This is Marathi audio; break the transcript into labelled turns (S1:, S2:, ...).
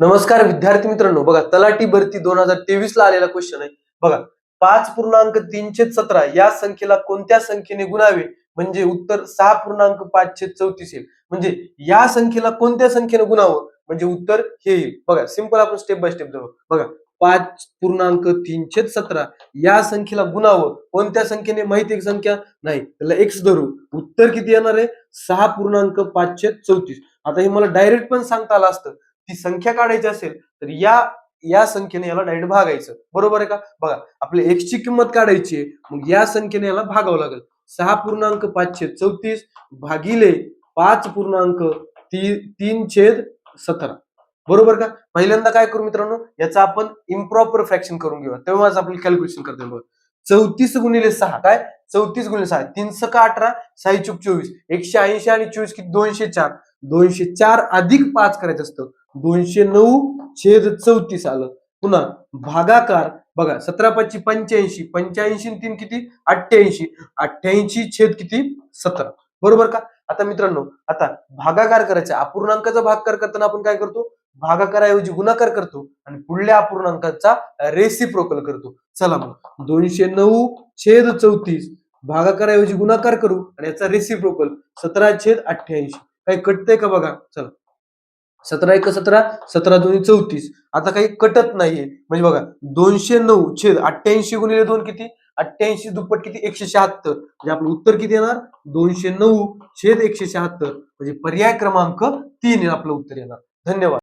S1: नमस्कार विद्यार्थी मित्रांनो बघा तलाठी भरती दोन हजार तेवीस ला आलेला क्वेश्चन आहे. बघा पाच पूर्णांक तीनशे सतरा या संख्येला कोणत्या संख्येने गुणावे? म्हणजे उत्तर सहा पूर्णांक पाचशे चौतीस येईल. म्हणजे या संख्येला कोणत्या संख्येने गुणावं? म्हणजे उत्तर हे येईल. बघा सिंपल आपण स्टेप बाय स्टेप जाऊ बघा. पाच पूर्णांक तीनशे सतरा या संख्येला गुणावं. कोणत्या संख्येने? माहिती एक संख्या? नाही. त्याला एक्स धरू. उत्तर किती येणार आहे? सहा पूर्णांक पाचशे चौतीस. आता हे मला डायरेक्ट पण सांगता आलं असतं. ती संख्या काढायची असेल तर या या संख्येने याला डायरेक्ट भागायचं. बरोबर आहे का? बघा आपली एक्सची किंमत काढायची आहे मग या संख्येने याला भागावं लागेल. सहा पूर्णांक पाचशे चौतीस भागिले पाच पूर्णांक ती तीन छेद सतरा. बरोबर का? पहिल्यांदा काय करू मित्रांनो? याचा आपण इम्प्रॉपर फ्रॅक्शन करून घेऊया. तेव्हाच आपली कॅल्क्युलेशन करता येईल बघा. चौतीस गुणिले सहा काय? चौतीस गुणिले सहा. तीन सका अठरा साई चुक चोवीस. एकशे ऐंशी आणि चोवीस किती? दोनशे चार. दोनशे चार अधिक पाच करायचं असतं. दोनशे नऊ छेद चौतीस आलं. पुन्हा भागाकार बघा सतरा पाचशे पंच्याऐंशी पंच्याऐंशी तीन किती? अठ्ठ्याऐंशी. अठ्ठ्याऐंशी छेद किती? सतरा. बरोबर का? आता मित्रांनो आता भागाकार करायचा. अपूर्णांकाचा भागाकार करताना आपण काय करतो? भागाकाराऐवजी गुणाकार करतो आणि पुढल्या अपूर्णांकाचा रेसिप्रोकल करतो. चला मग. दोनशे नऊ छेद चौतीस. भागाकाराऐवजी गुणाकार करू आणि याचा रेसिप्रोकल सतरा छेद अठ्ठ्याऐंशी. काही कटतंय का बघा? चला. सतरा एक सतरा सतरा दोन्ही चौतीस. आता काही कटत नाहीये. म्हणजे बघा दोनशे नऊ छेद अठ्ठ्याऐंशी गुणिले दोन किती? अठ्ठ्याऐंशी दुप्पट किती? एकशे शहात्तर. म्हणजे आपलं उत्तर किती येणार? दोनशे नऊ छेद एकशे शहात्तर. म्हणजे पर्याय क्रमांक तीन आपलं उत्तर येणार. धन्यवाद.